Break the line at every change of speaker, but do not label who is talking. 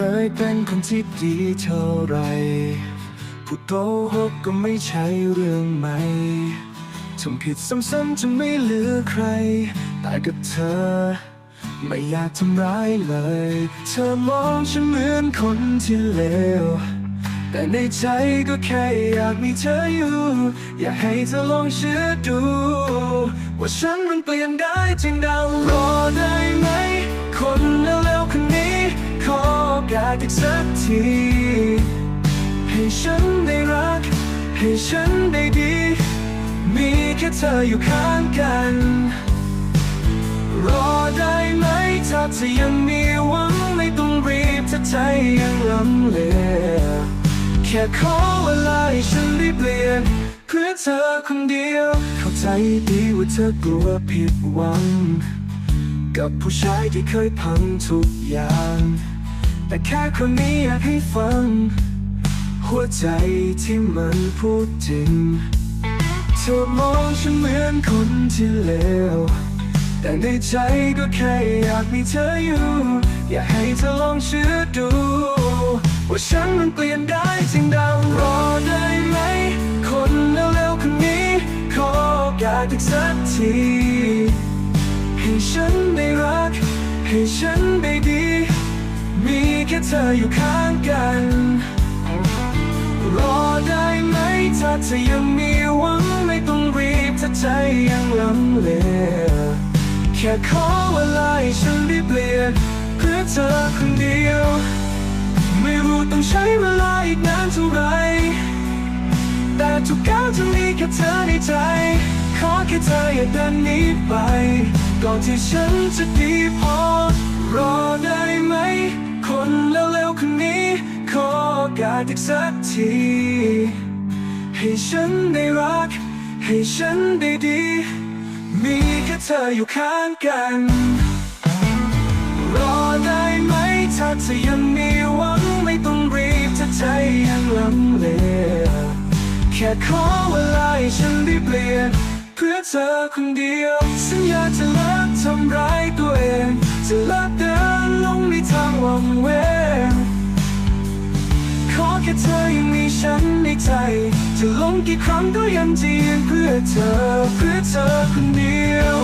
เคยเป็นคนที่ดีเท่าไรพูดโกหกก็ไม่ใช่เรื่องใหม่ทำผิดซ้ำๆจนไม่เหลือใครแต่กับเธอ ไม่อยากทำร้ายเลย เธอมองฉันเหมือนคนที่เลว แต่ในใจก็แค่อยากมีเธออยู่ อยากให้เธอลองเชื่อดู ว่าฉันมันเปลี่ยนได้จริงดาวรอได้ไหม คนเร็วๆคน กาสอีกสักที ให้ฉันได้รัก ให้ฉันได้ดี มีแค่เธออยู่ข้างกัน รอได้ไหมถ้าเธอยังมีหวังไม่ต้องรีบถ้าใจยังลังเลแค่ขอเวลาให้ฉันได้เปลี่ยนเพื่อเธอคนเดียว เข้าใจดีว่าเธอกลัวผิดหวัง กับผู้ชายที่เคยพังทุกอย่าง แต่แค่คนนี้อยากให้ฟัง หัวใจที่มันพูดจริง เธอมองฉันเหมือนคนที่เลวแต่ในใจก็แค่อยากมีเธออยู่ อยากให้เธอลองเชื่อดู ว่าฉันมันเปลี่ยนได้จริงดาวรอได้ไหม คนเร็วๆคนนี้ ขอโอกาสอีกสักที ให้ฉันได้รัก ให้ฉันได้ดี แค่เธออยู่ข้างกัน รอได้ไหมถ้าเธอยังมีหวังไม่ต้องรีบถ้าใจยังลังเล แค่ขอเวลาให้ฉันได้เปลี่ยนเพื่อเธอคนเดียว ไม่รู้ต้องใช้เวลาอีกนานเท่าไหรแต่ทุกก้าวจะมีแค่เธอในใจ ขอแค่เธออย่าเดินหนีไป ก่อนที่ฉันจะดีพอ รอได้ไหม คนเร็วๆคนนี้ ขอโอกาสอีกสักที ให้ฉันได้รัก ให้ฉันได้ดี มีแค่เธออยู่ข้างกัน รอได้ไหมถ้าเธอยังมีหวังไม่ต้องรีบถ้าใจยังลังเลแค่ขอเวลาให้ฉันได้เปลี่ยนเพื่อเธอคนเดียว สัญญาจะเลิกทำร้ายตัวเองจะเลิก somewhere ขอแค่เธอยังมีฉันในใจ จะลงกี่ครั้งก็ยังจะยืนเพื่อเธอ เพื่อเธอคนเดียว